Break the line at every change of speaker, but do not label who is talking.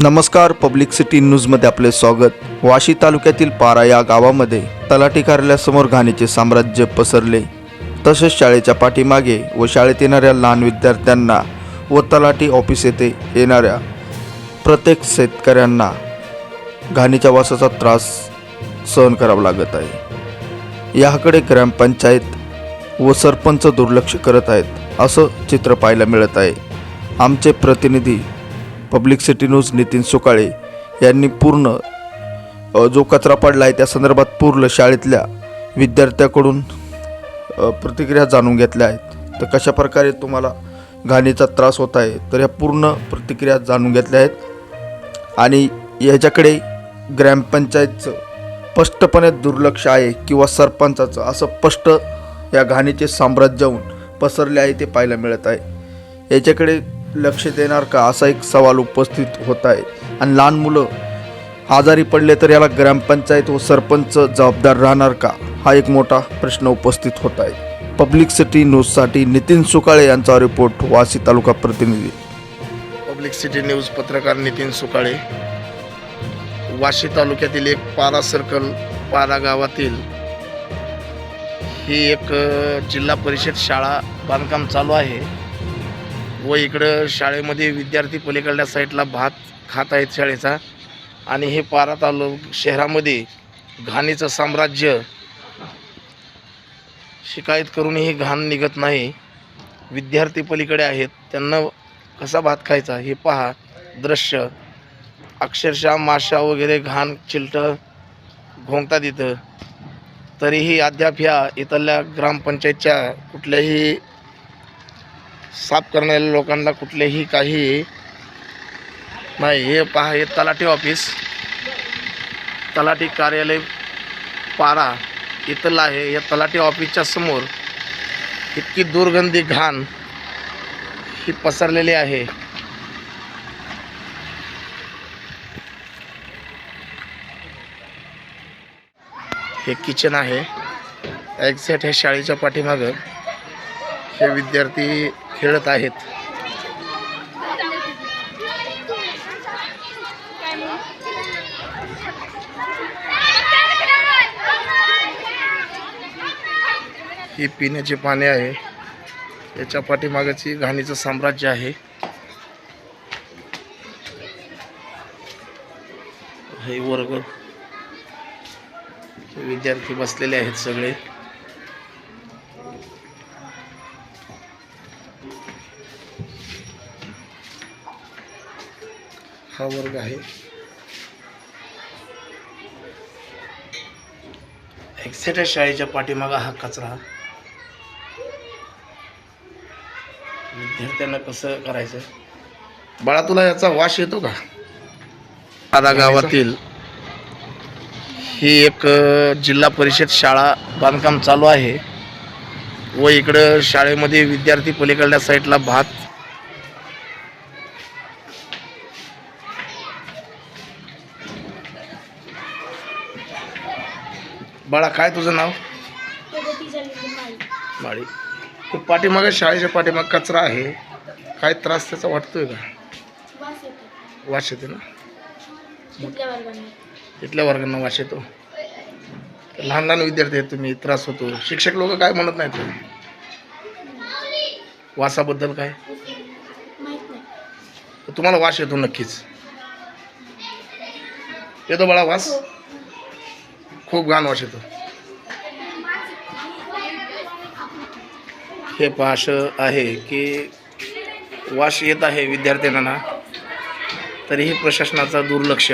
नमस्कार public city न्यूजमध्ये आपले स्वागत. वाशी तालुक्यातील पारा या गावामध्ये तलाठी कार्यालयासमोर घाणीचे साम्राज्य पसरले. तसेच शाळेच्या पाठीमागे व शाळेत येणाऱ्या लहान विद्यार्थ्यांना व तलाठी ऑफिस येथे येणाऱ्या प्रत्येक शेतकऱ्यांना घाणीच्या वासाचा त्रास सहन करावा लागत आहे. याकडे ग्रामपंचायत व सरपंच दुर्लक्ष करत आहेत असं चित्र पाहायला मिळत आहे. आमचे प्रतिनिधी public city news Nitin Sukale यांनी पूर्ण जो कचरा पडला आहे त्या संदर्भात पूर्ण शाळेतल्या विद्यार्थ्याकडून प्रतिक्रिया जाणून घेतल्या आहेत. तर कशा प्रकारे तुम्हाला घाणीचा त्रास होत आहे तर ह्या पूर्ण प्रतिक्रिया जाणून घेतल्या आहेत. आणि ह्याच्याकडे ग्रामपंचायतचं स्पष्टपणे दुर्लक्ष आहे किंवा सरपंचाचं असं स्पष्ट या घाणीचे साम्राज्याहून पसरले आहे ते पाहायला मिळत आहे. याच्याकडे लक्ष देणार का? असा एक सवाल उपस्थित होत आहे. आणि लहान मुलं आजारी पडले तर याला ग्रामपंचायत व सरपंच जबाबदार राहणार का? हा एक मोठा प्रश्न उपस्थित होत आहे. पब्लिक सिटी न्यूजसाठी नितीन सुकाळे यांचा रिपोर्ट वाशी तालुका प्रतिनिधी.
पब्लिक सिटी न्यूज पत्रकार नितीन सुकाळे. वाशी तालुक्यातील एक पारा सर्कल पारा गावातील ही एक जिल्हा परिषद शाळा बांधकाम चालू आहे. व इकडं शाळेमध्ये विद्यार्थी पलीकडल्या साईडला भात खात आहेत शाळेचा. आणि हे पारा तालुक शहरामध्ये घाणीचं साम्राज्य शिकायत करूनही घाण निघत नाही. विद्यार्थी पलीकडे आहेत. त्यांना कसा भात खायचा हे पहा. दृश्य. अक्षरशः माशा वगैरे घाण चिलटं घोंगतात इथं. तरीही अद्याप ह्या इथल्या ग्रामपंचायतच्या कुठल्याही साफ करणाऱ्या लोकांना कुठलेही काही नाही. हे पहा हे तलाठी ऑफिस. तलाठी कार्यालय पारा इथलं आहे. या तलाठी ऑफिसच्या समोर इतकी दुर्गंधी घाण ही पसरलेली आहे. हे किचन आहे. एक्झॅक्ट ह्या शाळेच्या पाठीमागं. हे विद्यार्थी खेळत आहेत. ही पिण्याची पाणी आहे. याच्या पाठीमागाची घाणीचं साम्राज्य आहे. हे वर्ग. विद्यार्थी बसलेले आहेत सगळे. हा वर्ग आहे. एक्सेटर शाळेच्या पाठीमागा हा कचरा. विद्यार्थ्यांना कसं करायचं? बाळा तुला याचा वास येतो का? आदा गावातील ही एक जिल्हा परिषद शाळा बांधकाम चालू आहे व इकडं शाळेमध्ये विद्यार्थी पलीकडल्या साईडला भात बाळा काय तुझं नाव? माळी. तू पाठीमागे शाळेच्या पाठीमाग कचरा आहे. काय त्रास त्याचा वाटतोय का? वास येते ना? इथल्या वर्गांना वास येतो. लहान लहान विद्यार्थी आहेत तुम्ही त्रास होतो. शिक्षक लोक काय म्हणत नाहीत? वासाबद्दल काय? तुम्हाला वास येतो नक्कीच. येतो बाळा वास? खूप घाण वास येतो हे पाश आहे की वास येत आहे विद्यार्थ्यांना. तरीही प्रशासनाचा दुर्लक्ष.